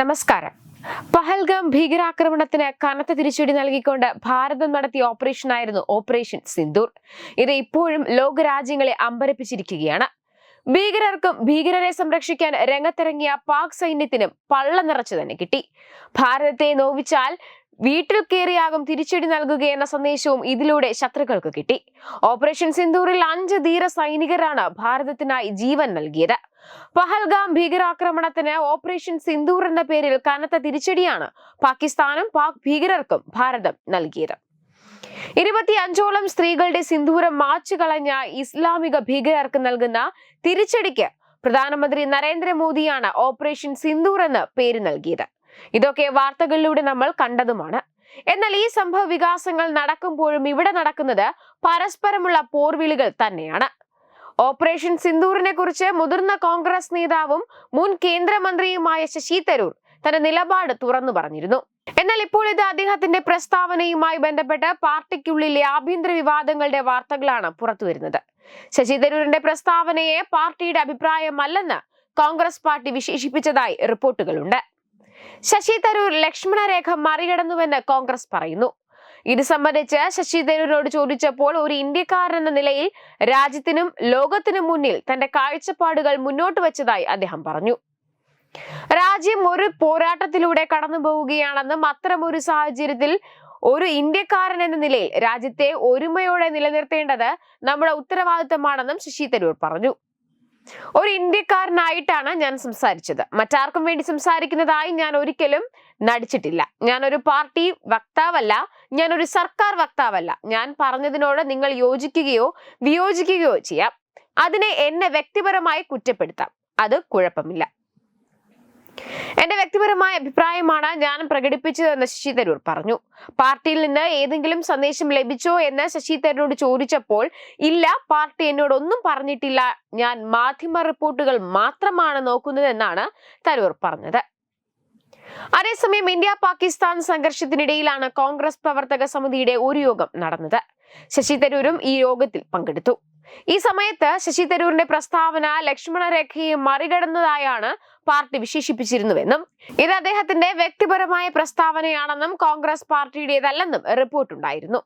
നമസ്കാരം. പഹൽഗാം ഭീകരാക്രമണത്തിന് കനത്ത തിരിച്ചടി നൽകിക്കൊണ്ട് ഭാരതം നടത്തിയ ഓപ്പറേഷൻ ആയിരുന്നു ഓപ്പറേഷൻ സിന്ദൂർ. ഇത് ഇപ്പോഴും ലോകരാജ്യങ്ങളെ അമ്പരപ്പിച്ചിരിക്കുകയാണ്. ഭീകരർക്കും ഭീകരരെ സംരക്ഷിക്കാൻ രംഗത്തിറങ്ങിയ പാക് സൈന്യത്തിനും പള്ള നിറച്ചു തന്നെ കിട്ടി. ഭാരതത്തെ നോവിച്ചാൽ വീട്ടിൽ കയറിയാകും തിരിച്ചടി നൽകുകയെന്ന സന്ദേശവും ഇതിലൂടെ ശത്രുക്കൾക്ക് കിട്ടി. ഓപ്പറേഷൻ സിന്ദൂറിൽ അഞ്ച് ധീര സൈനികരാണ് ഭാരതത്തിനായി ജീവൻ നൽകിയത്. പഹൽഗാം ഭീകരാക്രമണത്തിന് ഓപ്പറേഷൻ സിന്ദൂർ എന്ന പേരിൽ കനത്ത തിരിച്ചടിയാണ് പാകിസ്ഥാനും പാക് ഭീകരർക്കും ഭാരതം നൽകിയത്. ഇരുപത്തി അഞ്ചോളം സ്ത്രീകളുടെ സിന്ദൂരം മാച്ചു കളഞ്ഞ ഇസ്ലാമിക ഭീകരർക്ക് നൽകുന്ന തിരിച്ചടിക്ക് പ്രധാനമന്ത്രി നരേന്ദ്രമോദിയാണ് ഓപ്പറേഷൻ സിന്ദൂർ എന്ന് പേര് നൽകിയത്. ഇതൊക്കെ വാർത്തകളിലൂടെ നമ്മൾ കണ്ടതുമാണ്. എന്നാൽ ഈ സംഭവ വികാസങ്ങൾ നടക്കുമ്പോഴും ഇവിടെ നടക്കുന്നത് പരസ്പരമുള്ള പോർവിളികൾ തന്നെയാണ്. ഓപ്പറേഷൻ സിന്ദൂറിനെ കുറിച്ച് മുതിർന്ന കോൺഗ്രസ് നേതാവും മുൻ കേന്ദ്രമന്ത്രിയുമായ ശശി തരൂർ തന്റെ നിലപാട് തുറന്നു പറഞ്ഞിരുന്നു. എന്നാൽ ഇപ്പോൾ ഇത് അദ്ദേഹത്തിന്റെ പ്രസ്താവനയുമായി ബന്ധപ്പെട്ട് പാർട്ടിക്കുള്ളിലെ ആഭ്യന്തര വിവാദങ്ങളുടെ വാർത്തകളാണ് പുറത്തുവരുന്നത്. ശശി തരൂരിന്റെ പ്രസ്താവനയെ പാർട്ടിയുടെ അഭിപ്രായമല്ലെന്ന് കോൺഗ്രസ് പാർട്ടി വിശേഷിപ്പിച്ചതായി റിപ്പോർട്ടുകളുണ്ട്. ശശി തരൂർ ലക്ഷ്മണരേഖ മറികടന്നുവെന്ന് കോൺഗ്രസ് പറയുന്നു. ഇത് സംബന്ധിച്ച് ശശി തരൂരിനോട് ചോദിച്ചപ്പോൾ ഒരു ഇന്ത്യക്കാരൻ എന്ന നിലയിൽ രാജ്യത്തിനും ലോകത്തിനും മുന്നിൽ തന്റെ കാഴ്ചപ്പാടുകൾ മുന്നോട്ട് വെച്ചതായി അദ്ദേഹം പറഞ്ഞു. രാജ്യം ഒരു പോരാട്ടത്തിലൂടെ കടന്നു പോവുകയാണെന്നും അത്തരമൊരു സാഹചര്യത്തിൽ ഒരു ഇന്ത്യക്കാരൻ എന്ന നിലയിൽ രാജ്യത്തെ ഒരുമയോടെ നിലനിർത്തേണ്ടത് നമ്മുടെ ഉത്തരവാദിത്തമാണെന്നും ശശി തരൂർ പറഞ്ഞു. ഒരു ഇന്ത്യക്കാരനായിട്ടാണ് ഞാൻ സംസാരിച്ചത്. മറ്റാർക്കും വേണ്ടി സംസാരിക്കുന്നതായി ഞാൻ ഒരിക്കലും നടിച്ചിട്ടില്ല. ഞാൻ ഒരു പാർട്ടി വക്താവല്ല ഞാൻ ഒരു സർക്കാർ വക്താവല്ല. ഞാൻ പറഞ്ഞതിനോട് നിങ്ങൾ യോജിക്കുകയോ വിയോജിക്കുകയോ ചെയ്യാം. അതിനെ എന്നെ വ്യക്തിപരമായി കുറ്റപ്പെടുത്താം. അത് കുഴപ്പമില്ല. എന്റെ വ്യക്തിപരമായ അഭിപ്രായമാണ് ഞാൻ പ്രകടിപ്പിച്ചതെന്ന് ശശി തരൂർ പറഞ്ഞു. പാർട്ടിയിൽ നിന്ന് ഏതെങ്കിലും സന്ദേശം ലഭിച്ചോ എന്ന് ശശി തരൂരോട് ചോദിച്ചപ്പോൾ ഇല്ല പാർട്ടി എന്നോട് ഒന്നും പറഞ്ഞിട്ടില്ല. ഞാൻ മാധ്യമ റിപ്പോർട്ടുകൾ മാത്രമാണ് നോക്കുന്നതെന്നാണ് തരൂർ പറഞ്ഞത്. അതേസമയം ഇന്ത്യ പാകിസ്ഥാൻ സംഘർഷത്തിനിടയിലാണ് കോൺഗ്രസ് പ്രവർത്തക സമിതിയുടെ ഒരു യോഗം നടന്നത്. ശശി തരൂരും ഈ യോഗത്തിൽ പങ്കെടുത്തു. ഈ സമയത്ത് ശശി തരൂരിന്റെ പ്രസ്താവന ലക്ഷ്മണരേഖയെ മറികടന്നതായാണ് പാർട്ടി വിശേഷിപ്പിച്ചിരുന്നുവെന്നും ഇത് അദ്ദേഹത്തിന്റെ വ്യക്തിപരമായ പ്രസ്താവനയാണെന്നും കോൺഗ്രസ് പാർട്ടിയുടേതല്ലെന്നും റിപ്പോർട്ടുണ്ടായിരുന്നു.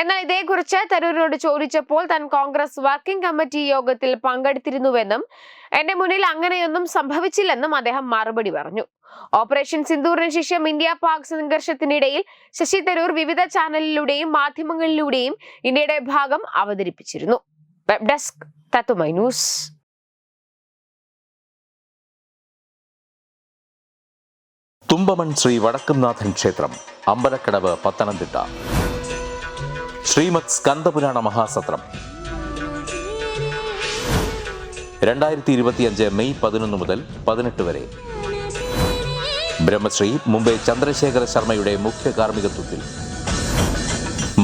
എന്നാൽ ഇതേക്കുറിച്ച് തരൂരിനോട് ചോദിച്ചപ്പോൾ താൻ കോൺഗ്രസ് വർക്കിംഗ് കമ്മിറ്റി യോഗത്തിൽ പങ്കെടുത്തിരുന്നുവെന്നും എന്റെ മുന്നിൽ അങ്ങനെയൊന്നും സംഭവിച്ചില്ലെന്നും അദ്ദേഹം മറുപടി പറഞ്ഞു. ഓപ്പറേഷൻ സിന്ദൂറിന് ശേഷം ഇന്ത്യ പാക് സംഘർഷത്തിനിടയിൽ ശശി തരൂർ വിവിധ ചാനലിലൂടെയും മാധ്യമങ്ങളിലൂടെയും ഇന്ത്യയുടെ ഭാഗം അവതരിപ്പിച്ചിരുന്നു. വെബ് ഡെസ്ക് തത്തുമൈ ന്യൂസ് തുമ്പമൺ ക്ഷേത്രം അമ്പലക്കടവ് പത്തനംതിട്ട. ശ്രീമത് സ്കന്ദപുരാണ മഹാസത്രം. രണ്ടായിരത്തി ഇരുപത്തിയഞ്ച് മെയ് പതിനൊന്ന് മുതൽ പതിനെട്ട് വരെ. ബ്രഹ്മശ്രീ മുംബൈ ചന്ദ്രശേഖര ശർമ്മയുടെ മുഖ്യ